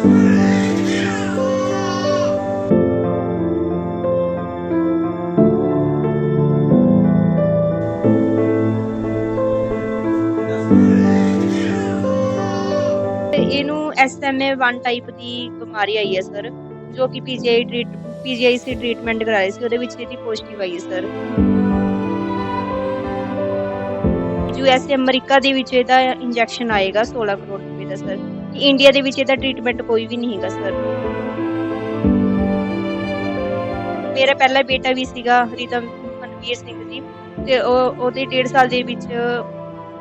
ਤੇ ਇਹਨੂੰ SMA 1 type ਦੀ ਬਿਮਾਰੀ ਆਈ ਹੈ ਸਰ ਜੋ ਕਿ ਪੀਜੀਆਈ ਟ੍ਰੀਟ ਪੀਜੀਆਈਸੀ ਟ੍ਰੀਟਮੈਂਟ ਕਰਾਇਆ ਸੀ ਉਹਦੇ ਵਿੱਚ ਇਹਦੀ ਪੋਜ਼ਿਟਿਵ ਆਈ ਹੈ ਸਰ ਯੂਐਸਏ ਅਮਰੀਕਾ ਦੇ ਵਿੱਚ ਇਹਦਾ ਇੰਜੈਕਸ਼ਨ ਆਏਗਾ 16 ਕਰੋੜ ਰੁਪਏ ਦਾ ਸਰ ਇੰਡੀਆ ਦੇ ਵਿੱਚ ਇਹਦਾ ਟ੍ਰੀਟਮੈਂਟ ਕੋਈ ਵੀ ਨਹੀਂ ਹੈਗਾ ਸਰ ਮੇਰਾ ਪਹਿਲਾ ਬੇਟਾ ਵੀ ਸੀਗਾ ਰਿਦਮ ਮਨਵੀਰ ਸਿੰਘ ਜੀ, ਤੇ ਉਹ, ਉਹਦੇ 1.5 ਸਾਲ ਦੇ ਵਿੱਚ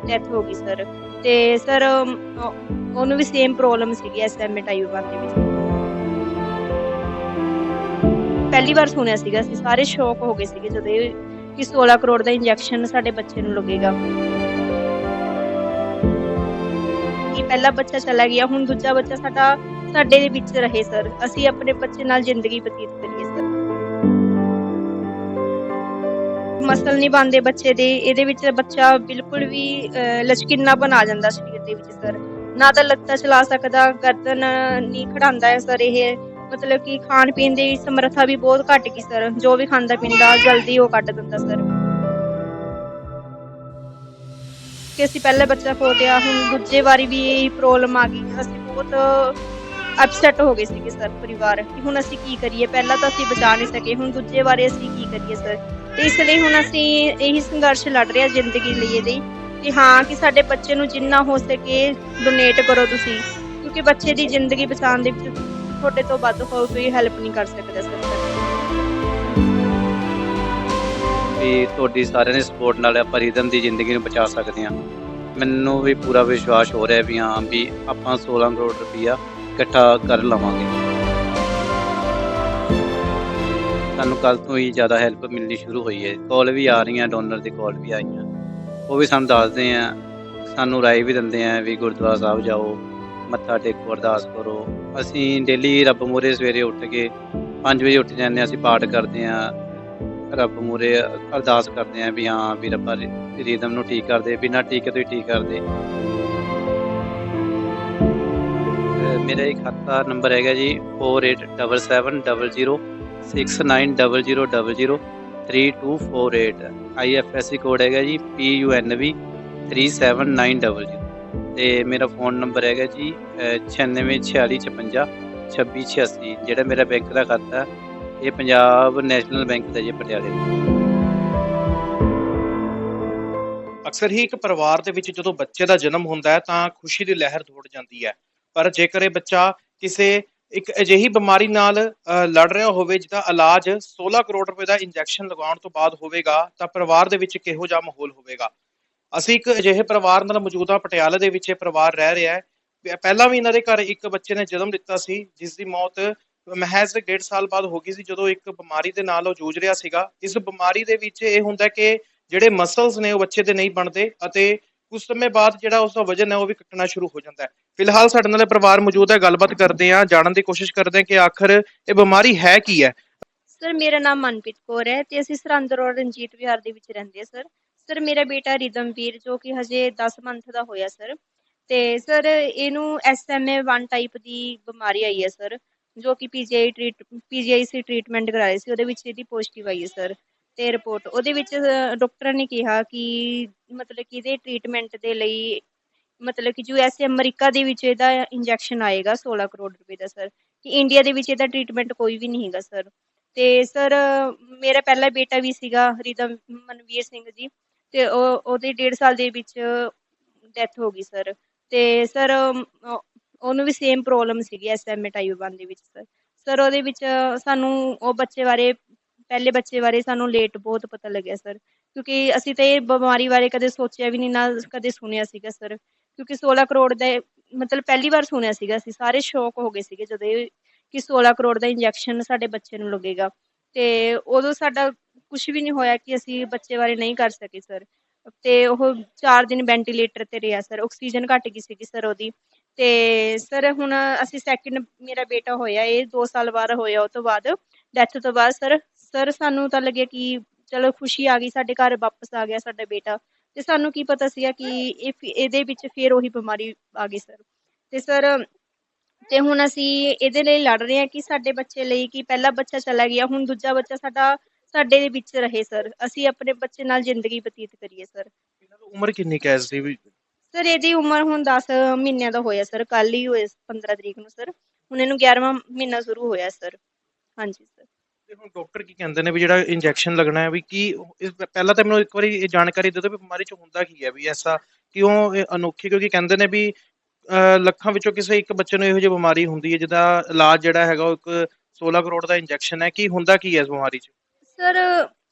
ਡੈਥ ਹੋ ਗਈ ਸਰ ਤੇ ਸਰ ਉਹਨੂੰ ਵੀ ਸੇਮ ਪ੍ਰੋਬਲਮ ਸੀਗੀ ਐਸਐਮਏ ਟਾਈਪ 1 ਦੇ ਵਿੱਚ। ਪਹਿਲੀ ਵਾਰ ਸੁਣਿਆ ਸੀਗਾ ਅਸੀਂ, ਸਾਰੇ ਸ਼ੌਕ ਹੋ ਗਏ ਸੀਗੇ ਜਦੋਂ ਕਿ 16 ਕਰੋੜ ਦਾ ਇੰਜੈਕਸ਼ਨ ਸਾਡੇ ਬੱਚੇ ਨੂੰ ਲੱਗੇਗਾ। ਪਹਿਲਾ ਬੱਚਾ ਚਲਾ ਗਿਆ ਹੁਣ ਦੂਜਾ ਬੱਚਾ ਸਾਡਾ ਸਾਡੇ ਦੇ ਵਿੱਚ ਰਹੇ ਸਰ ਅਸੀਂ ਆਪਣੇ ਬੱਚੇ ਨਾਲ ਜ਼ਿੰਦਗੀ ਬਤੀਤ ਕਰੀਏ ਸਰ ਮਸਲ ਨਹੀਂ ਬਣਦੇ ਬੱਚੇ ਦੇ ਇਹਦੇ ਵਿੱਚ ਬੱਚਾ ਬਿਲਕੁਲ ਵੀ ਅਹ, ਲਚਕੀਨਾ ਬਣਾ ਜਾਂਦਾ ਸਰੀਰ ਦੇ ਵਿੱਚ ਸਰ ਨਾ ਤਾਂ ਲੱਤਾਂ ਚਲਾ ਸਕਦਾ ਗਰਦਨ ਨਹੀਂ ਖੜਾਉਂਦਾ ਹੈ ਸਰ ਇਹ। ਮਤਲਬ ਕਿ ਖਾਣ ਪੀਣ ਦੀ ਸਮਰੱਥਾ ਵੀ ਬਹੁਤ ਘਟ ਗਈ ਸਰ ਜੋ ਵੀ ਖਾਂਦਾ ਪੀਂਦਾ ਜਲਦੀ ਉਹ ਕੱਢ ਦਿੰਦਾ ਸਰ ਕਿ ਅਸੀਂ ਪਹਿਲੇ ਬੱਚਾ ਖੋ ਹੁਣ ਦੂਜੇ ਵਾਰੀ ਵੀ ਇਹ ਪ੍ਰੋਬਲਮ ਆ ਗਈ। ਅਸੀਂ ਬਹੁਤ ਅਪਸੈਟ ਹੋ ਗਏ ਸੀਗੇ ਸਰ ਪਰਿਵਾਰ, ਕਿ ਹੁਣ ਅਸੀਂ ਕੀ ਕਰੀਏ? ਪਹਿਲਾਂ ਤਾਂ ਅਸੀਂ ਬਚਾ ਨਹੀਂ ਸਕੇ, ਹੁਣ ਦੂਜੇ ਵਾਰੀ ਅਸੀਂ ਕੀ ਕਰੀਏ ਸਰ ਤੇ ਇਸ ਲਈ ਹੁਣ ਅਸੀਂ ਇਹੀ ਸੰਘਰਸ਼ ਲੜ ਰਹੇ ਹਾਂ ਜ਼ਿੰਦਗੀ ਲਈ ਇਹਦੀ। ਕਿ ਹਾਂ, ਕਿ ਸਾਡੇ ਬੱਚੇ ਨੂੰ ਜਿੰਨਾ ਹੋ ਸਕੇ ਡੋਨੇਟ ਕਰੋ ਤੁਸੀਂ, ਕਿਉਂਕਿ ਬੱਚੇ ਦੀ ਜ਼ਿੰਦਗੀ ਬਚਾਉਣ ਦੇ ਵਿੱਚ ਤੁਹਾਡੇ ਤੋਂ ਵੱਧ ਹੋਰ ਕੋਈ ਹੈਲਪ ਨਹੀਂ ਕਰ ਸਕਦਾ ਸਰ ਵੀ ਤੁਹਾਡੀ ਸਾਰਿਆਂ ਦੀ ਸਪੋਰਟ ਨਾਲ ਆਪਾਂ ਰਿਦਮ ਦੀ ਜ਼ਿੰਦਗੀ ਨੂੰ ਬਚਾ ਸਕਦੇ ਹਾਂ। ਮੈਨੂੰ ਵੀ ਪੂਰਾ ਵਿਸ਼ਵਾਸ ਹੋ ਰਿਹਾ ਵੀ ਹਾਂ ਵੀ ਆਪਾਂ 16 ਕਰੋੜ ਰੁਪਈਆ ਇਕੱਠਾ ਕਰ ਲਵਾਂਗੇ। ਸਾਨੂੰ ਕੱਲ ਤੋਂ ਹੀ ਜ਼ਿਆਦਾ ਹੈਲਪ ਮਿਲਣੀ ਸ਼ੁਰੂ ਹੋਈ ਹੈ। ਕਾਲ ਵੀ ਆ ਰਹੀਆਂ ਡੋਨਰ ਦੀ ਕਾਲ ਵੀ ਆਈਆਂ ਉਹ ਵੀ ਸਾਨੂੰ ਦੱਸਦੇ ਆ, ਸਾਨੂੰ ਰਾਏ ਵੀ ਦਿੰਦੇ ਆ ਵੀ ਗੁਰਦੁਆਰਾ ਸਾਹਿਬ ਜਾਓ, ਮੱਥਾ ਟੇਕੋ, ਅਰਦਾਸ ਕਰੋ। ਅਸੀਂ ਡੇਲੀ ਰੱਬ ਮੂਹਰੇ ਸਵੇਰੇ ਉੱਠ ਕੇ 5 ਵਜੇ ਉੱਠ ਜਾਂਦੇ ਹਾਂ, ਅਸੀਂ ਪਾਠ ਕਰਦੇ ਹਾਂ। ਰੱਬ ਮੂਹਰੇ ਅਰਦਾਸ ਕਰਦੇ ਆਂ ਵੀ ਹਾਂ ਵੀ ਰੱਬਾ ਰੀ- ਨੂੰ ਠੀਕ ਕਰ ਦੇ ਬਿਨਾਂ ਟੀਕੇ ਤੋਂ ਹੀ ਠੀਕ ਕਰ ਦੇ ਮੇਰਾ ਇੱਕ ਖਾਤਾ ਨੰਬਰ ਹੈਗਾ ਜੀ 4877006900003248 ਆਈਐਫਐਸਸੀ ਕੋਡ ਹੈਗਾ ਜੀ PUNV 37900 ਤੇ ਮੇਰਾ ਫੋਨ ਨੰਬਰ ਹੈਗਾ ਜੀ, ਅਹ 964656 2686 ਜਿਹੜਾ ਮੇਰਾ ਬੈਂਕ ਦਾ ਖਾਤਾ ਹੈ ਇਹ ਪੰਜਾਬ ਨੈਸ਼ਨਲ ਬੈਂਕ ਦਾ ਜੀ ਪਟਿਆਲੇ ਦਾ। ਅਕਸਰ ਹੀ ਇੱਕ ਪਰਿਵਾਰ ਦੇ ਵਿੱਚ ਜਦੋਂ ਬੱਚੇ ਦਾ ਜਨਮ ਹੁੰਦਾ ਹੈ ਤਾਂ ਖੁਸ਼ੀ ਦੀ ਲਹਿਰ ਦੌੜ ਜਾਂਦੀ ਹੈ। ਪਰ ਜੇਕਰ ਇਹ ਬੱਚਾ ਕਿਸੇ ਇੱਕ ਅਜਿਹੀ ਬਿਮਾਰੀ ਨਾਲ ਲੜ ਰਿਹਾ ਹੋਵੇ ਜਿਹਦਾ ਇਲਾਜ 16 ਕਰੋੜ ਰੁਪਏ ਦਾ ਇੰਜੈਕਸ਼ਨ ਲਗਾਉਣ ਤੋਂ ਬਾਅਦ ਹੋਵੇਗਾ, ਤਾਂ ਪਰਿਵਾਰ ਦੇ ਵਿੱਚ ਕਿਹੋ ਜਿਹਾ ਮਾਹੌਲ ਹੋਵੇਗਾ? ਅਸੀਂ ਇੱਕ ਅਜਿਹੇ ਪਰਿਵਾਰ ਨਾਲ ਮੌਜੂਦਾ ਪਟਿਆਲੇ ਦੇ ਵਿੱਚ ਇਹ ਪਰਿਵਾਰ ਰਹਿ ਰਿਹਾ ਹੈ। ਪਹਿਲਾਂ ਵੀ ਇਹਨਾਂ ਦੇ ਘਰ ਇੱਕ ਬੱਚੇ ਨੇ ਜਨਮ ਦਿੱਤਾ ਸੀ, ਜਿਸ ਦੀ ਮੌਤ ਮਹਿਜ਼ ਡੇਢ ਸਾਲ ਬਾਅਦ ਹੋ ਗਈ ਸੀ ਜਦੋਂ ਇੱਕ ਬਿਮਾਰੀ ਦੇ ਨਾਲ ਉਹ ਜੂਝ ਰਿਹਾ ਸੀਗਾ। ਇਸ ਬਿਮਾਰੀ ਦੇ ਵਿੱਚ ਇਹ ਹੁੰਦਾ ਕਿ ਜਿਹੜੇ ਮਸਲਸ ਨੇ ਉਹ ਬੱਚੇ ਦੇ ਨਹੀਂ ਬਣਦੇ ਅਤੇ ਕੁਝ ਸਮੇਂ ਬਾਅਦ ਜਿਹੜਾ ਉਸ ਦਾ ਵਜਨ ਹੈ ਉਹ ਵੀ ਘਟਣਾ ਸ਼ੁਰੂ ਹੋ ਜਾਂਦਾ ਹੈ। ਫਿਲਹਾਲ ਸਾਡੇ ਨਾਲ ਪਰਿਵਾਰ ਮੌਜੂਦ ਹੈ, ਗੱਲਬਾਤ ਕਰਦੇ ਹਾਂ, ਜਾਣਨ ਦੀ ਕੋਸ਼ਿਸ਼ ਕਰਦੇ ਹਾਂ ਕਿ ਆਖਰ ਇਹ ਬਿਮਾਰੀ ਹੈ ਕੀ ਹੈ। ਸਰ, ਮੇਰਾ ਨਾਮ ਮਨਪ੍ਰੀਤ ਕੌਰ ਹੈ ਤੇ ਅਸੀਂ ਸਰਹੰਦ ਰੋਡ ਰਣਜੀਤ ਵਿਹਾਰ ਦੇ ਵਿੱਚ ਰਹਿੰਦੇ ਹਾਂ, ਸਰ। ਸਰ, ਮੇਰਾ ਬੇਟਾ ਰਿਦਮਵੀਰ ਜੋ ਕਿ ਹਜੇ 10 ਮੰਥ ਦਾ ਹੋਇਆ, ਸਰ। ਤੇ ਸਰ, ਇਹਨੂੰ ਐਸਐਮਏ 1 ਟਾਈਪ ਦੀ ਬਿਮਾਰੀ ਆਈ ਹੈ, ਸਰ। ਜੋ ਕਿ ਪੀਜੀਆਈ ਟ੍ਰੀਟ ਪੀਜੀਆਈਸੀ ਟ੍ਰੀਟਮੈਂਟ ਕਰਾਇਆ ਸੀ ਉਹਦੇ ਵਿੱਚ ਇਹਦੀ ਪੋਜ਼ਿਟਿਵ ਆਈ ਹੈ ਸਰ ਤੇ ਰਿਪੋਰਟ ਉਹਦੇ ਵਿੱਚ ਡਾਕਟਰ ਨੇ ਕਿਹਾ ਕਿ ਮਤਲਬ ਕਿ ਇਹਦੇ ਟ੍ਰੀਟਮੈਂਟ ਦੇ ਲਈ, ਮਤਲਬ ਕਿ ਯੂਐਸਏ ਅਮਰੀਕਾ ਦੇ ਵਿੱਚ ਇਹਦਾ ਇੰਜੈਕਸ਼ਨ ਆਏਗਾ 16 ਕਰੋੜ ਰੁਪਏ ਦਾ ਸਰ ਕਿ ਇੰਡੀਆ ਦੇ ਵਿੱਚ ਇਹਦਾ ਟ੍ਰੀਟਮੈਂਟ ਕੋਈ ਵੀ ਨਹੀਂ ਹੈਗਾ ਸਰ ਤੇ ਸਰ ਮੇਰਾ ਪਹਿਲਾ ਬੇਟਾ ਵੀ ਸੀਗਾ ਰਿਦਮ ਮਨਵੀਰ ਸਿੰਘ ਜੀ ਤੇ ਉਹ, ਉਹਦੇ 1.5 ਸਾਲ ਦੇ ਵਿੱਚ ਡੈਥ ਹੋ ਗਈ ਸਰ ਤੇ ਸਰ ਉਹਨੂੰ ਵੀ ਸੇਮ ਪ੍ਰੋਬਲਮ ਸੀਗੀ ਐਸਐਮਏ ਟਾਈਪ 1 ਦੇ ਵਿੱਚ ਸਰ ਸਰ ਉਹਦੇ ਵਿੱਚ ਸਾਨੂੰ ਉਹ ਬੱਚੇ ਬਾਰੇ, ਪਹਿਲੇ ਬੱਚੇ ਬਾਰੇ ਸਾਨੂੰ ਲੇਟ ਬਹੁਤ ਪਤਾ ਲੱਗਿਆ ਸਰ ਕਿਉਂਕਿ ਅਸੀਂ ਤਾਂ ਇਹ ਬਿਮਾਰੀ ਬਾਰੇ ਕਦੇ ਸੋਚਿਆ ਵੀ ਨਹੀਂ, ਨਾ ਕਦੇ ਸੁਣਿਆ ਸੀਗਾ ਸਰ ਕਿਉਂਕਿ 16 ਕਰੋੜ ਦਾ ਮਤਲਬ ਪਹਿਲੀ ਵਾਰ ਸੁਣਿਆ ਸੀਗਾ ਅਸੀਂ, ਸਾਰੇ ਸ਼ੌਕ ਹੋ ਗਏ ਸੀਗੇ ਜਦੋਂ ਇਹ ਕਿ 16 ਕਰੋੜ ਦਾ ਇੰਜੈਕਸ਼ਨ ਸਾਡੇ ਬੱਚੇ ਨੂੰ ਲੱਗੇਗਾ। ਤੇ ਉਦੋਂ ਸਾਡਾ ਕੁਝ ਵੀ ਨਹੀਂ ਹੋਇਆ ਕਿ ਅਸੀਂ ਬੱਚੇ ਬਾਰੇ ਨਹੀਂ ਕਰ ਸਕੇ ਸਰ ਤੇ ਉਹ 4 ਦਿਨ ਵੈਂਟੀਲੇਟਰ ਤੇ ਰਿਹਾ ਸਰ ਆਕਸੀਜਨ ਘਟ ਗਈ ਸੀਗੀ ਸਰ ਉਹਦੀ। ਤੇ ਸਰ ਹੁਣ ਅਸੀਂ ਸੈਕਿੰਡ ਮੇਰਾ ਬੇਟਾ ਹੋਇਆ, ਇਹ 2 ਸਾਲ ਬਾਅਦ ਹੋਇਆ ਉਹ ਤੋਂ ਬਾਅਦ। ਡੈਥ ਤੋਂ ਬਾਅਦ ਸਰ ਸਰ ਸਾਨੂੰ ਤਾਂ ਲੱਗਿਆ ਕਿ ਚਲੋ ਖੁਸ਼ੀ ਆ ਗਈ, ਸਾਡੇ ਘਰ ਵਾਪਸ ਆ ਗਿਆ ਸਾਡਾ ਬੇਟਾ। ਤੇ ਸਾਨੂੰ ਕੀ ਪਤਾ ਸੀਗਾ ਕਿ ਇਹਦੇ ਵਿੱਚ ਫੇਰ ਉਹੀ ਬਿਮਾਰੀ ਆ ਗਈ ਸਰ। ਤੇ ਸਰ, ਤੇ ਹੁਣ ਅਸੀਂ ਇਹਦੇ ਲਈ ਲੜ ਰਹੇ ਹਾਂ ਕਿ ਸਾਡੇ ਬੱਚੇ ਲਈ ਕਿ ਪਹਿਲਾ ਬੱਚਾ ਚਲਾ ਗਿਆ, ਹੁਣ ਦੂਜਾ ਬੱਚਾ ਸਾਡਾ, ਸਾਡੇ ਦੇ ਵਿੱਚ ਰਹੇ ਸਰ। ਅਸੀਂ ਆਪਣੇ ਬੱਚੇ ਨਾਲ ਜ਼ਿੰਦਗੀ ਬਤੀਤ ਕਰੀਏ ਸਰ। ਇਹਨਾਂ ਦੀ ਉਮਰ ਕਿੰਨੀ ਕੈਸ ਦੀ ਸਰ ਇਹਦੀ ਉਮਰ ਹੁਣ 10 ਮਹੀਨਿਆਂ ਦਾ ਹੋਇਆ ਸਰ ਕੱਲ ਹੀ ਹੋਇਆ 15 ਤਰੀਕ ਨੂੰ ਸਰ ਹੁਣ ਇਹਨੂੰ 11ਵਾਂ ਮਹੀਨਾ ਸ਼ੁਰੂ ਹੋਇਆ ਸਰ ਹਾਂਜੀ ਸਰ ਤੇ ਹੁਣ ਡਾਕਟਰ ਕੀ ਕਹਿੰਦੇ ਨੇ ਵੀ ਜਿਹੜਾ ਇੰਜੈਕਸ਼ਨ ਲੱਗਣਾ ਹੈ ਵੀ ਕੀ ਇਸ ਪਹਿਲਾਂ ਤਾਂ ਮੈਨੂੰ ਇੱਕ ਵਾਰੀ ਇਹ ਜਾਣਕਾਰੀ ਦੇ ਦਿਓ ਵੀ ਬਿਮਾਰੀ ਚ ਹੁੰਦਾ ਕੀ ਹੈ ਵੀ ਐਸਾ ਕਿਉਂ ਇਹ ਅਨੋਖੀ ਕਿਉਂਕਿ ਕਹਿੰਦੇ ਨੇ ਵੀ ਅਹ, ਲੱਖਾਂ ਵਿੱਚੋਂ ਕਿਸੇ ਇੱਕ ਬੱਚੇ ਨੂੰ ਇਹੋ ਜਿਹੀ ਬਿਮਾਰੀ ਹੁੰਦੀ ਹੈ ਜਿਹਦਾ ਇਲਾਜ ਜਿਹੜਾ ਹੈਗਾ ਉਹ ਇੱਕ 16 ਕਰੋੜ ਦਾ ਇੰਜੈਕਸ਼ਨ ਹੈ। ਕੀ ਹੁੰਦਾ ਕੀ ਹੈ ਇਸ ਬਿਮਾਰੀ ਚ? ਸਰ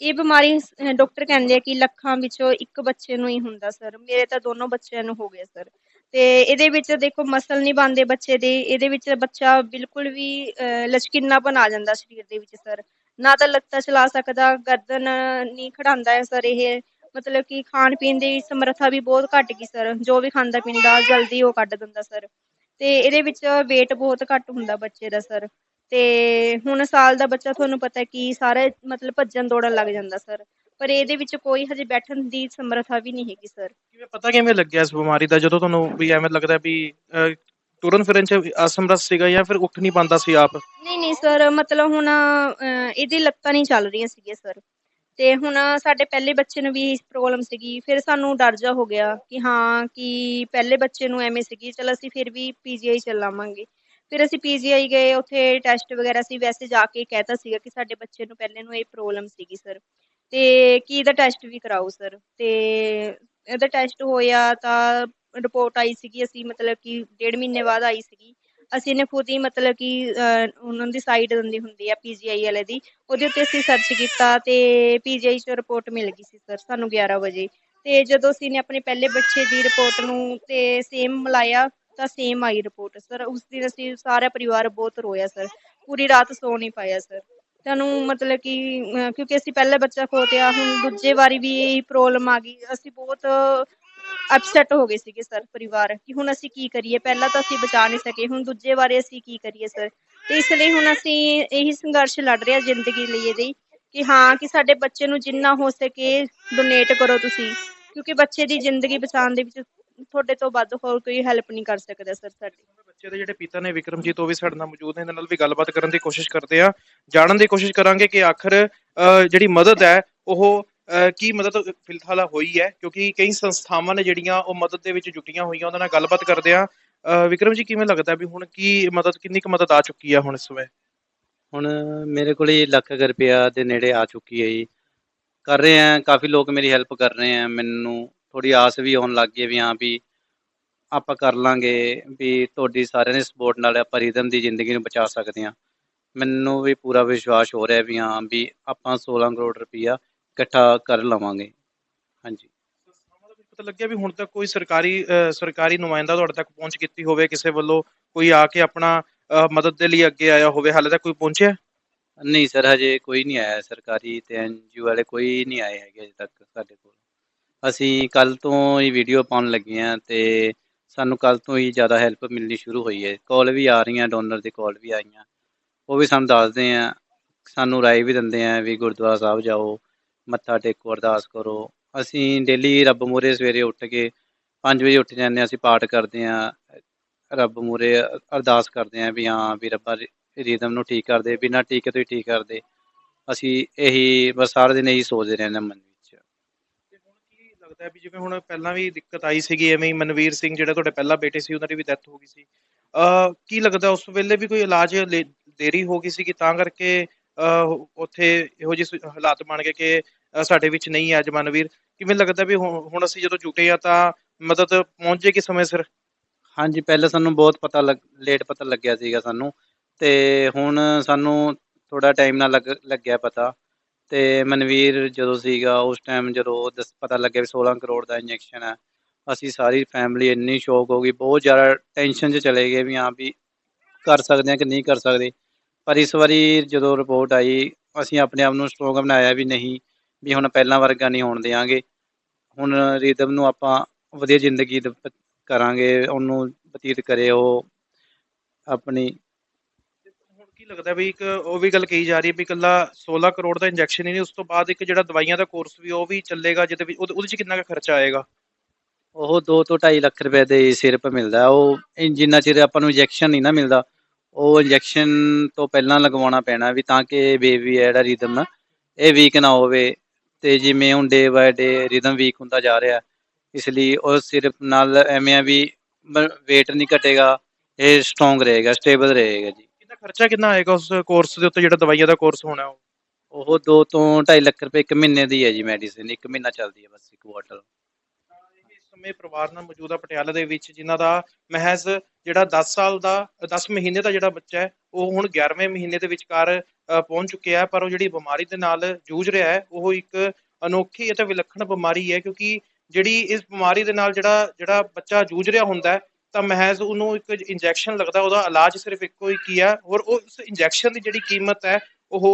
ਇਹ ਬਿਮਾਰੀ ਅਹ, ਡਾਕਟਰ ਕਹਿੰਦੇ ਆ ਕਿ ਲੱਖਾਂ ਵਿੱਚੋਂ ਇੱਕ ਬੱਚੇ ਨੂੰ ਹੀ ਹੁੰਦਾ ਸਰ। ਮੇਰੇ ਤਾਂ ਦੋਨੋਂ ਬੱਚਿਆਂ ਨੂੰ ਹੋ ਗਿਆ ਸਰ। ਤੇ ਇਹਦੇ ਵਿੱਚ ਦੇਖੋ ਮਸਲ ਨਹੀਂ ਬਣਦੇ ਬੱਚੇ ਦੇ। ਇਹਦੇ ਵਿੱਚ ਬੱਚਾ ਬਿਲਕੁਲ ਵੀ ਅਹ, ਲਚਕੀਨਾਪਨ ਆ ਜਾਂਦਾ ਸਰੀਰ ਦੇ ਵਿੱਚ ਸਰ। ਨਾ ਤਾਂ ਲੱਤਾਂ ਚਲਾ ਸਕਦਾ ਗਰਦਨ ਨਹੀਂ ਖੜਾਉਂਦਾ ਹੈ ਸਰ ਇਹ। ਮਤਲਬ ਕਿ ਖਾਣ ਪੀਣ ਦੀ ਸਮਰੱਥਾ ਵੀ ਬਹੁਤ ਘਟ ਗਈ ਸਰ। ਜੋ ਵੀ ਖਾਂਦਾ ਪੀਂਦਾ ਜਲਦੀ ਉਹ ਕੱਢ ਦਿੰਦਾ ਸਰ। ਤੇ ਇਹਦੇ ਵਿੱਚ weight ਬਹੁਤ ਘੱਟ ਹੁੰਦਾ ਬੱਚੇ ਦਾ ਸਰ। ਤੇ ਹੁਣ ਸਾਲ ਦਾ ਬੱਚਾ ਤੁਹਾਨੂੰ ਪਤਾ ਕਿ ਸਾਰੇ ਮਤਲਬ ਭੱਜਣ ਦੌੜਨ ਲੱਗ ਜਾਂਦਾ ਸਰ। ਪਰ ਇਹਦੇ ਵਿੱਚ ਕੋਈ ਹਜੇ ਬੈਠਣ ਦੀ ਸਮਰੱਥਾ ਵੀ ਨਹੀਂ ਹੈਗੀ ਸਰ। ਕਿਵੇਂ ਪਤਾ ਕਿਵੇਂ ਲੱਗਿਆ ਇਸ ਬਿਮਾਰੀ ਦਾ? ਜਦੋਂ ਤੁਹਾਨੂੰ ਵੀ ਐਵੇਂ ਲੱਗਦਾ ਵੀ ਅਹ, ਤੁਰਨ ਫਿਰਨ ਚ ਅਸਮਰੱਥ ਸੀਗਾ ਜਾਂ ਫਿਰ ਉੱਠ ਨਹੀਂ ਪਾਉਂਦਾ ਸੀ ਆਪ? ਨਹੀਂ ਨਹੀਂ ਸਰ ਮਤਲਬ ਹੁਣ ਅਹ, ਇਹਦੀ ਲੱਤਾਂ ਨਹੀਂ ਚੱਲ ਰਹੀਆਂ ਸੀਗੀਆਂ ਸਰ। ਤੇ ਹੁਣ ਸਾਡੇ ਪਹਿਲੇ ਬੱਚੇ ਨੂੰ ਵੀ ਪ੍ਰੋਬਲਮ ਸੀਗੀ। ਫਿਰ ਸਾਨੂੰ ਡਰ ਜਾ ਹੋ ਗਿਆ ਕਿ ਹਾਂ ਕਿ ਪਹਿਲੇ ਬੱਚੇ ਨੂੰ ਐਵੇਂ ਸੀਗੀ ਚਲ ਅਸੀਂ ਫਿਰ ਵੀ ਪੀਜੀਆਈ ਚੱਲਾਵਾਂਗੇ ਫਿਰ ਅਸੀਂ ਪੀਜੀਆਈ ਗਏ, ਉੱਥੇ ਟੈਸਟ ਵਗੈਰਾ ਸੀ, ਵੈਸੇ ਜਾ ਕੇ ਕਹਿਤਾ ਸੀਗਾ ਕਿ ਸਾਡੇ ਬੱਚੇ ਨੂੰ ਪਹਿਲੇ ਨੂੰ ਇਹ ਪ੍ਰੋਬਲਮ ਸੀਗੀ ਸਰ ਤੇ ਕੀ ਇਹਦਾ ਟੈਸਟ ਵੀ ਕਰਾਓ ਸਰ ਤੇ ਇਹਦਾ ਟੈਸਟ ਹੋਇਆ ਤਾਂ ਰਿਪੋਰਟ ਆਈ ਸੀਗੀ, ਅਸੀਂ ਮਤਲਬ ਕਿ ਡੇਢ ਮਹੀਨੇ ਬਾਅਦ ਆਈ ਸੀਗੀ। ਅਸੀਂ ਨੇ ਖੁਦ ਹੀ ਮਤਲਬ ਕਿ ਉਹਨਾਂ ਦੀ ਸਾਈਟ ਦਿੰਦੀ ਹੁੰਦੀ ਆ ਪੀਜੀਆਈ ਵਾਲੇ ਦੀ। ਉਹਦੇ ਉੱਤੇ ਅਸੀਂ ਸਰਚ ਕੀਤਾ ਤੇ ਪੀਜੀਆਈ ਚੋਂ ਰਿਪੋਰਟ ਮਿਲ ਗਈ ਸੀ ਸਰ ਸਾਨੂੰ 11 ਵਜੇ। ਤੇ ਜਦੋਂ ਅਸੀਂ ਨੇ ਆਪਣੇ ਪਹਿਲੇ ਬੱਚੇ ਦੀ ਰਿਪੋਰਟ ਨੂੰ ਤੇ ਸੇਮ ਮਿਲਾਇਆ ਤਾਂ ਸੇਮ ਆਈ ਰਿਪੋਰਟ ਸਰ ਉਸ ਦਿਨ ਅਸੀਂ ਸਾਰਾ ਪਰਿਵਾਰ ਬਹੁਤ ਰੋਇਆ ਸਰ ਪੂਰੀ ਰਾਤ ਸੌ ਨਹੀਂ ਪਾਇਆ ਸਰ ਸਾਨੂੰ ਮਤਲਬ ਕਿ ਅਹ, ਕਿਉਂਕਿ ਅਸੀਂ ਪਹਿਲਾ ਬੱਚਾ ਖੋਤਿਆ ਹੁਣ ਦੂਜੇ ਵਾਰੀ ਵੀ ਇਹ ਪ੍ਰੋਬਲਮ ਆ ਗਈ। ਅਸੀਂ ਬਹੁਤ ਅਪਸੈਟ ਹੋ ਗਏ ਸੀਗੇ ਸਰ ਪਰਿਵਾਰ ਕਿ ਹੁਣ ਅਸੀਂ ਕੀ ਕਰੀਏ? ਪਹਿਲਾਂ ਤਾਂ ਅਸੀਂ ਬਚਾ ਨਹੀਂ ਸਕੇ ਹੁਣ ਦੂਜੇ ਵਾਰੇ ਅਸੀਂ ਕੀ ਕਰੀਏ ਸਰ ਤੇ ਇਸ ਲਈ ਹੁਣ ਅਸੀਂ ਇਹੀ ਸੰਘਰਸ਼ ਲੜ ਰਹੇ ਹਾਂ ਜ਼ਿੰਦਗੀ ਲਈ ਇਹਦੀ ਕਿ ਹਾਂ ਕਿ ਸਾਡੇ ਬੱਚੇ ਨੂੰ ਜਿੰਨਾ ਹੋ ਸਕੇ ਡੋਨੇਟ ਕਰੋ ਤੁਸੀਂ। ਕਿਉਂਕਿ ਬੱਚੇ ਦੀ ਜ਼ਿੰਦਗੀ ਬਚਾਉਣ ਦੇ ਵਿੱਚ ਤੁਹਾਡੇ ਤੋਂ ਵੱਧ ਹੋਰ ਕੋਈ ਹੈਲਪ ਨਹੀਂ ਕਰ ਸਕਦਾ ਸਰ ਸਾਡੀ। ਬੱਚੇ ਦੇ ਜਿਹੜੇ ਪਿਤਾ ਨੇ ਵਿਕਰਮਜੀਤ ਉਹ ਵੀ ਸਾਡੇ ਨਾਲ ਮੌਜੂਦ ਨੇ ਇਹਨਾਂ ਨਾਲ ਵੀ ਗੱਲਬਾਤ ਕਰਨ ਦੀ ਕੋਸ਼ਿਸ਼ ਕਰਦੇ ਆ। ਜਾਣਨ ਦੀ ਕੋਸ਼ਿਸ਼ ਕਰਾਂਗੇ ਕਿ ਆਖਰ ਜਿਹੜੀ ਮਦਦ ਹੈ ਉਹ ਕੀ ਮਦਦ ਫਿਲਹਾਲ ਹੋਈ ਹੈ? ਕਿਉਂਕਿ ਕਈ ਸੰਸਥਾਵਾਂ ਨੇ ਜਿਹੜੀਆਂ ਉਹ ਮਦਦ ਦੇ ਵਿੱਚ ਜੁਟੀਆਂ ਹੋਈਆਂ ਉਹਨਾਂ ਨਾਲ ਗੱਲਬਾਤ ਕਰਦੇ ਆ। ਵਿਕਰਮ ਜੀ ਕਿਵੇਂ ਲੱਗਦਾ ਵੀ ਹੁਣ ਕੀ ਮਦਦ ਕਿੰਨੀ ਕੁ ਮਦਦ ਆ ਚੁੱਕੀ ਆ ਹੁਣ ਇਸ ਸਮੇਂ? ਹੁਣ ਮੇਰੇ ਕੋਲੇ ਲੱਖ ਕੁ ਰੁਪਇਆ ਦੇ ਨੇੜੇ ਆ ਚੁੱਕੀ ਹੈ ਜੀ। ਕਰ ਰਹੇ ਆ ਕਾਫੀ ਲੋਕ ਮੇਰੀ ਹੈਲਪ ਕਰ ਰਹੇ ਆ ਮੈਨੂੰ ਥੋੜੀ ਆਸ ਵੀ ਆਉਣ ਲੱਗ ਗਈ ਹੈ ਵੀ ਹਾਂ ਵੀ ਆਪਾਂ ਕਰ ਲਾਂਗੇ ਵੀ ਤੁਹਾਡੀ ਸਾਰਿਆਂ ਦੀ ਸਪੋਰਟ ਨਾਲ ਆਪਾਂ ਰਿਦਮ ਦੀ ਜ਼ਿੰਦਗੀ ਨੂੰ ਬਚਾ ਸਕਦੇ ਆ ਮੈਨੂੰ ਵੀ ਪੂਰਾ ਵਿਸ਼ਵਾਸ ਹੋ ਰਿਹਾ ਵੀ ਹਾਂ ਵੀ ਆਪਾਂ 16 ਕਰੋੜ ਰੁਪਇਆ ਇਕੱਠਾ ਕਰ ਲਵਾਂਗੇ। ਹਾਂਜੀ। ਪਤਾ ਲੱਗਿਆ ਵੀ ਹੁਣ ਤੱਕ ਕੋਈ ਸਰਕਾਰੀ ਸਰਕਾਰੀ ਨੁਮਾਇੰਦਾ ਤੁਹਾਡੇ ਤੱਕ ਪਹੁੰਚ ਕੀਤੀ ਹੋਵੇ ਕਿਸੇ ਵੱਲੋਂ ਕੋਈ ਆ ਕੇ ਆਪਣਾ ਮਦਦ ਦੇ ਲਈ ਅੱਗੇ ਆਇਆ ਹੋਵੇ ਹਾਲੇ ਤੱਕ ਕੋਈ ਪਹੁੰਚਿਆ? ਨਹੀਂ ਸਰ ਹਜੇ ਕੋਈ ਨਹੀਂ ਆਇਆ। ਸਰਕਾਰੀ ਤੇ ਐਨਜੀਓ ਵਾਲੇ ਕੋਈ ਨਹੀਂ ਆਏ ਹੈਗੇ ਅਜੇ ਤੱਕ ਸਾਡੇ ਕੋਲ। ਅਸੀਂ ਕੱਲ ਤੋਂ ਹੀ ਵੀਡੀਓ ਪਾਉਣ ਲੱਗੇ ਆ ਤੇ ਸਾਨੂੰ ਕੱਲ ਤੋਂ ਹੀ ਜ਼ਿਆਦਾ ਹੈਲਪ ਮਿਲਣੀ ਸ਼ੁਰੂ ਹੋਈ ਹੈ। ਕਾਲ ਵੀ ਆ ਰਹੀਆਂ ਡੋਨਰ ਦੀ ਕਾਲ ਵੀ ਆਈਆਂ। ਉਹ ਵੀ ਸਾਨੂੰ ਦੱਸਦੇ ਆ, ਸਾਨੂੰ ਰਾਏ ਵੀ ਦਿੰਦੇ ਆ ਵੀ ਗੁਰਦੁਆਰਾ ਸਾਹਿਬ ਜਾਓ, ਮੱਥਾ ਟੇਕੋ, ਅਰਦਾਸ ਕਰੋ। ਅਸੀਂ ਡੇਲੀ ਰੱਬ ਮੂਹਰੇ ਸਵੇਰੇ ਉੱਠ ਕੇ 5 ਵਜੇ ਉੱਠ ਜਾਂਦੇ ਹਾਂ, ਅਸੀਂ ਪਾਠ ਕਰਦੇ ਆ ਰੱਬ ਮੂਹਰੇ ਅਰਦਾਸ ਕਰਦੇ ਆ ਵੀ ਹਾਂ ਵੀ ਰੱਬਾ ਰੀਦਮ ਨੂੰ ਠੀਕ ਕਰਦੇ ਬਿਨਾਂ ਟੀਕੇ ਤੋਂ ਹੀ ਠੀਕ ਕਰਦੇ ਅਸੀਂ ਇਹੀ ਬਸ ਸਾਰਾ ਦਿਨ ਇਹੀ ਸੋਚਦੇ ਰਹਿੰਦੇ ਹਾਂ ਮਨ ਲੱਗਦਾ ਵੀ ਜਿਵੇਂ ਹੁਣ ਪਹਿਲਾਂ ਵੀ ਦਿੱਕਤ ਆਈ ਸੀਗੀ, ਐਵੇਂ ਮਨਵੀਰ ਸਿੰਘ ਜਿਹੜਾ ਤੁਹਾਡੇ ਪਹਿਲਾ ਬੇਟੇ ਸੀ, ਉਹਨਾਂ ਦੀ ਵੀ ਡੈਥ ਹੋ ਗਈ ਸੀ। ਅਹ ਕੀ ਲੱਗਦਾ ਉਸ ਵੇਲੇ ਵੀ ਕੋਈ ਇਲਾਜ ਦੇਰੀ ਹੋ ਗਈ ਸੀ ਕਿ ਤਾਂ ਕਰਕੇ ਉੱਥੇ ਇਹੋ ਜਿਹੇ ਹਾਲਾਤ ਬਣ ਗਏ ਕਿ ਸਾਡੇ ਵਿੱਚ ਨਹੀਂ ਹੈ ਮਨਵੀਰ। ਕਿਵੇਂ ਲੱਗਦਾ ਵੀ ਹੁਣ ਅਸੀਂ ਜਦੋਂ ਜੁਟੇ ਆ ਤਾਂ ਮਦਦ ਪਹੁੰਚ ਜੇਗੀ ਸਮੇਂ ਸਿਰ? ਹਾਂਜੀ, ਪਹਿਲਾਂ ਸਾਨੂੰ ਬਹੁਤ ਪਤਾ ਲੱਗ ਲੇਟ ਪਤਾ ਲੱਗਿਆ ਸੀਗਾ ਸਾਨੂੰ। ਤੇ ਹੁਣ ਸਾਨੂੰ ਥੋੜਾ ਟਾਈਮ ਨਾਲ ਲੱਗ, ਲੱਗਿਆ ਪਤਾ। ਤੇ ਮਨਵੀਰ ਜਦੋਂ ਸੀਗਾ, ਉਸ ਟਾਈਮ ਜਦੋਂ ਦਸ, ਪਤਾ ਲੱਗਿਆ ਵੀ 16 ਕਰੋੜ ਦਾ ਇੰਜੈਕਸ਼ਨ ਹੈ, ਅਸੀਂ ਸਾਰੀ ਫੈਮਿਲੀ ਇੰਨੀ ਸ਼ੌਕ ਹੋ ਗਈ, ਬਹੁਤ ਜ਼ਿਆਦਾ ਟੈਨਸ਼ਨ 'ਚ ਚਲੇ ਗਏ ਵੀ ਹਾਂ ਵੀ ਕਰ ਸਕਦੇ ਹਾਂ ਕਿ ਨਹੀਂ ਕਰ ਸਕਦੇ। ਪਰ ਇਸ ਵਾਰੀ ਜਦੋਂ ਰਿਪੋਰਟ ਆਈ, ਅਸੀਂ ਆਪਣੇ ਆਪ ਨੂੰ ਸਟਰੋਂਗ ਬਣਾਇਆ ਵੀ ਨਹੀਂ, ਵੀ ਹੁਣ ਪਹਿਲਾਂ ਵਰਗਾ ਨਹੀਂ ਹੋਣ ਦਿਆਂਗੇ। ਹੁਣ ਰੀਦਮ ਨੂੰ ਆਪਾਂ ਵਧੀਆ ਜ਼ਿੰਦਗੀ ਕਰਾਂਗੇ, ਉਹਨੂੰ ਬਤੀਤ ਕਰੇ ਉਹ ਆਪਣੀ ਲੱਗਦਾ ਵੀ ਇੱਕ ਉਹ ਵੀ ਗੱਲ ਕਹੀ ਜਾ ਰਹੀ ਹੈ ਵੀ ਇਕੱਲਾ 16 ਕਰੋੜ ਦਾ ਇੰਜੈਕਸ਼ਨ ਹੀ ਨਹੀਂ, ਉਸ ਤੋਂ ਬਾਅਦ ਇੱਕ ਜਿਹੜਾ ਦਵਾਈਆਂ ਦਾ ਕੋਰਸ ਵੀ, ਉਹ ਵੀ ਚੱਲੇਗਾ ਜਿਹਦੇ ਵਿੱਚ ਉਹਦੇ 'ਚ ਕਿੰਨਾ ਕੁ ਖਰਚਾ ਆਏਗਾ? ਉਹ 2 ਤੋਂ 2.5 ਲੱਖ ਰੁਪਏ ਦੇ ਸਿਰਪ ਮਿਲਦਾ ਉਹ ਜਿੰਨਾ ਚਿਰ ਆਪਾਂ ਨੂੰ ਇੰਜੈਕਸ਼ਨ ਨਹੀਂ ਨਾ ਮਿਲਦਾ, ਉਹ ਇੰਜੈਕਸ਼ਨ ਤੋਂ ਪਹਿਲਾਂ ਲਗਵਾਉਣਾ ਪੈਣਾ ਵੀ ਤਾਂ ਕਿ ਬੇਬੀ ਹੈ ਜਿਹੜਾ ਰਿਦਮ ਇਹ ਵੀਕ ਨਾ ਹੋਵੇ ਤੇ ਜਿਵੇਂ ਹੁਣ day by day rhythm weak ਹੁੰਦਾ ਜਾ ਰਿਹਾ ਇਸ ਲਈ ਉਹ ਸਿਰਪ ਨਾਲ ਐਵੇਂ ਆ ਵੀ weight ਨਹੀਂ ਘਟੇਗਾ, ਇਹ ਸਟਰੋਂਗ ਰਹੇਗਾ ਸਟੇਬਲ ਰਹੇਗਾ ਜੀ। ਖਰਚਾ ਕਿੰਨਾ ਆਏਗਾ ਉਸ ਕੋਰਸ ਦੇ ਉੱਤੇ ਜਿਹੜਾ ਦਵਾਈਆਂ ਦਾ ਕੋਰਸ ਹੋਣਾ ਉਹ? ਉਹ 2 ਤੋਂ 2.5 ਲੱਖ ਰੁਪਏ ਇੱਕ ਮਹੀਨੇ ਦੀ ਹੈ ਜੀ ਮੈਡੀਸਿਨ ਇੱਕ ਮਹੀਨਾ ਚੱਲਦੀ ਹੈ ਬਸ ਇੱਕ ਬੋਟਲ ਇਸ ਸਮੇਂ ਪਰਿਵਾਰ ਨਾਲ ਮੌਜੂਦ ਪਟਿਆਲਾ ਦੇ ਵਿੱਚ ਜਿਨ੍ਹਾਂ ਦਾ ਮਹਿਜ਼ ਜਿਹੜਾ 10 ਸਾਲ ਦਾ 10 ਮਹੀਨੇ ਦਾ ਜਿਹੜਾ ਬੱਚਾ ਹੈ ਉਹ ਹੁਣ 11ਵੇਂ ਮਹੀਨੇ ਦੇ ਵਿਚਕਾਰ ਪਹੁੰਚ ਚੁੱਕਿਆ ਹੈ ਪਰ ਉਹ ਜਿਹੜੀ ਬਿਮਾਰੀ ਦੇ ਨਾਲ ਜੂਝ ਰਿਹਾ ਹੈ ਉਹ ਇੱਕ ਅਨੋਖੀ ਅਤੇ ਵਿਲੱਖਣ ਬਿਮਾਰੀ ਹੈ ਕਿਉਂਕਿ ਜਿਹੜੀ ਇਸ ਬਿਮਾਰੀ ਦੇ ਨਾਲ ਜਿਹੜਾ ਜਿਹੜਾ ਬੱਚਾ ਜੂਝ ਰਿਹਾ ਹੁੰਦਾ ਹੈ ਤਾਂ ਮਹਿਜ਼ ਉਹਨੂੰ ਇੱਕ ਇੰਜੈਕਸ਼ਨ ਲੱਗਦਾ ਉਹਦਾ ਇਲਾਜ ਸਿਰਫ ਇੱਕੋ ਹੀ ਕੀ ਹੈ ਔਰ ਉਹ ਉਸ ਇੰਜੈਕਸ਼ਨ ਦੀ ਜਿਹੜੀ ਕੀਮਤ ਹੈ ਉਹ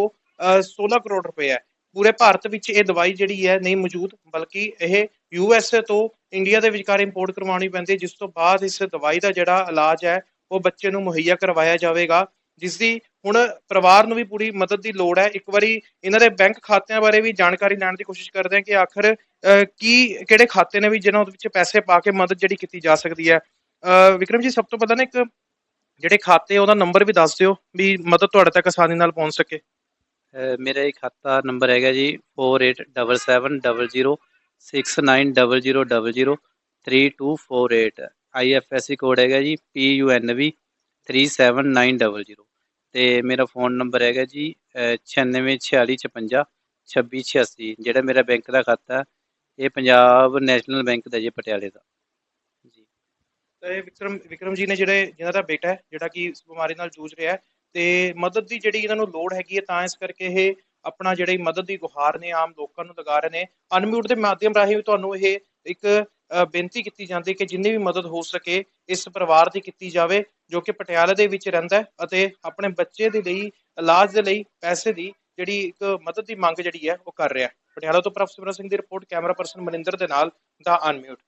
16 ਕਰੋੜ ਰੁਪਏ ਹੈ। ਪੂਰੇ ਭਾਰਤ ਵਿੱਚ ਇਹ ਦਵਾਈ ਜਿਹੜੀ ਹੈ ਨਹੀਂ ਮੌਜੂਦ ਬਲਕਿ ਇਹ ਯੂ ਐਸ ਏ ਤੋਂ ਇੰਡੀਆ ਦੇ ਵਿਚਕਾਰ ਇੰਪੋਰਟ ਕਰਵਾਉਣੀ ਪੈਂਦੀ ਜਿਸ ਤੋਂ ਬਾਅਦ ਇਸ ਦਵਾਈ ਦਾ ਜਿਹੜਾ ਇਲਾਜ ਹੈ ਉਹ ਬੱਚੇ ਨੂੰ ਮੁਹੱਈਆ ਕਰਵਾਇਆ ਜਾਵੇਗਾ। ਜਿਸ ਦੀ ਹੁਣ ਪਰਿਵਾਰ ਨੂੰ ਵੀ ਪੂਰੀ ਮਦਦ ਦੀ ਲੋੜ ਹੈ। ਇੱਕ ਵਾਰੀ ਇਹਨਾਂ ਦੇ ਬੈਂਕ ਖਾਤਿਆਂ ਬਾਰੇ ਵੀ ਜਾਣਕਾਰੀ ਲੈਣ ਦੀ ਕੋਸ਼ਿਸ਼ ਕਰਦੇ ਹਾਂ ਕਿ ਆਖਰ ਅ, ਕੀ ਕਿਹੜੇ ਖਾਤੇ ਨੇ ਵੀ ਜਿਹਨਾਂ ਵਿੱਚ ਪੈਸੇ ਪਾ ਕੇ ਮਦਦ ਜਿਹੜੀ ਕੀਤੀ ਜਾ ਸਕਦੀ ਹੈ। ਵਿਕਰਮ ਜੀ, ਸਭ ਤੋਂ ਪਹਿਲਾਂ ਨਾ ਇੱਕ ਜਿਹੜੇ ਖਾਤੇ ਉਹਦਾ ਨੰਬਰ ਵੀ ਦੱਸ ਦਿਓ ਵੀ ਮਦਦ ਤੁਹਾਡੇ ਤੱਕ ਆਸਾਨੀ ਨਾਲ ਪਹੁੰਚ ਸਕੇ। ਮੇਰਾ ਇਹ ਖਾਤਾ ਨੰਬਰ ਹੈਗਾ ਜੀ 48770000003248 ਆਈਐਫਐਸਸੀ ਕੋਡ ਹੈਗਾ ਜੀ PUNV 37900 ਤੇ ਮੇਰਾ ਫੋਨ ਨੰਬਰ ਹੈਗਾ ਜੀ, ਅਹ 964655 2686 ਜਿਹੜਾ ਮੇਰਾ ਬੈਂਕ ਦਾ ਖਾਤਾ, ਇਹ ਪੰਜਾਬ ਨੈਸ਼ਨਲ ਬੈਂਕ ਦਾ ਜੀ, ਪਟਿਆਲੇ ਦਾ। ਤੇ ਵਿਕਰਮ ਵਿਕਰਮ ਜੀ ਨੇ ਜਿਹੜੇ ਜਿਹਨਾਂ ਦਾ ਬੇਟਾ ਹੈ, ਜਿਹੜਾ ਕਿ ਇਸ ਬਿਮਾਰੀ ਨਾਲ ਜੂਝ ਰਿਹਾ ਹੈ, ਤੇ ਮਦਦ ਦੀ ਜਿਹੜੀ ਇਹਨਾਂ ਨੂੰ ਲੋੜ ਹੈਗੀ ਹੈ, ਤਾਂ ਇਸ ਕਰਕੇ ਇਹ ਆਪਣਾ ਜਿਹੜੀ ਮਦਦ ਦੀ ਗੁਹਾਰ ਨੇ ਆਮ ਲੋਕਾਂ ਨੂੰ ਲਗਾ ਰਹੇ ਨੇ। ਅਨਮਿਊਟ ਦੇ ਮਾਧਿਅਮ ਰਾਹੀਂ ਤੁਹਾਨੂੰ ਇਹ ਇੱਕ ਬੇਨਤੀ ਕੀਤੀ ਜਾਂਦੀ ਹੈ ਕਿ ਜਿੰਨੀ ਵੀ ਮਦਦ ਹੋ ਸਕੇ, ਇਸ ਪਰਿਵਾਰ ਦੀ ਕੀਤੀ ਜਾਵੇ, ਜੋ ਕਿ ਪਟਿਆਲਾ ਦੇ ਵਿੱਚ ਰਹਿੰਦਾ ਹੈ ਅਤੇ ਆਪਣੇ ਬੱਚੇ ਦੇ ਲਈ, ਇਲਾਜ ਦੇ ਲਈ ਪੈਸੇ ਦੀ ਜਿਹੜੀ ਇੱਕ ਮਦਦ ਦੀ ਮੰਗ ਜਿਹੜੀ ਹੈ, ਉਹ ਕਰ ਰਿਹਾ ਹੈ। ਪਟਿਆਲਾ ਤੋਂ ਪ੍ਰੋਫੈਸਰ ਸਿੰਘ ਦੀ ਰਿਪੋਰਟ, ਕੈਮਰਾ ਪਰਸਨ ਮਨਿੰਦਰ ਦੇ ਨਾਲ ਦਾ ਅਨਮਿਊਟ।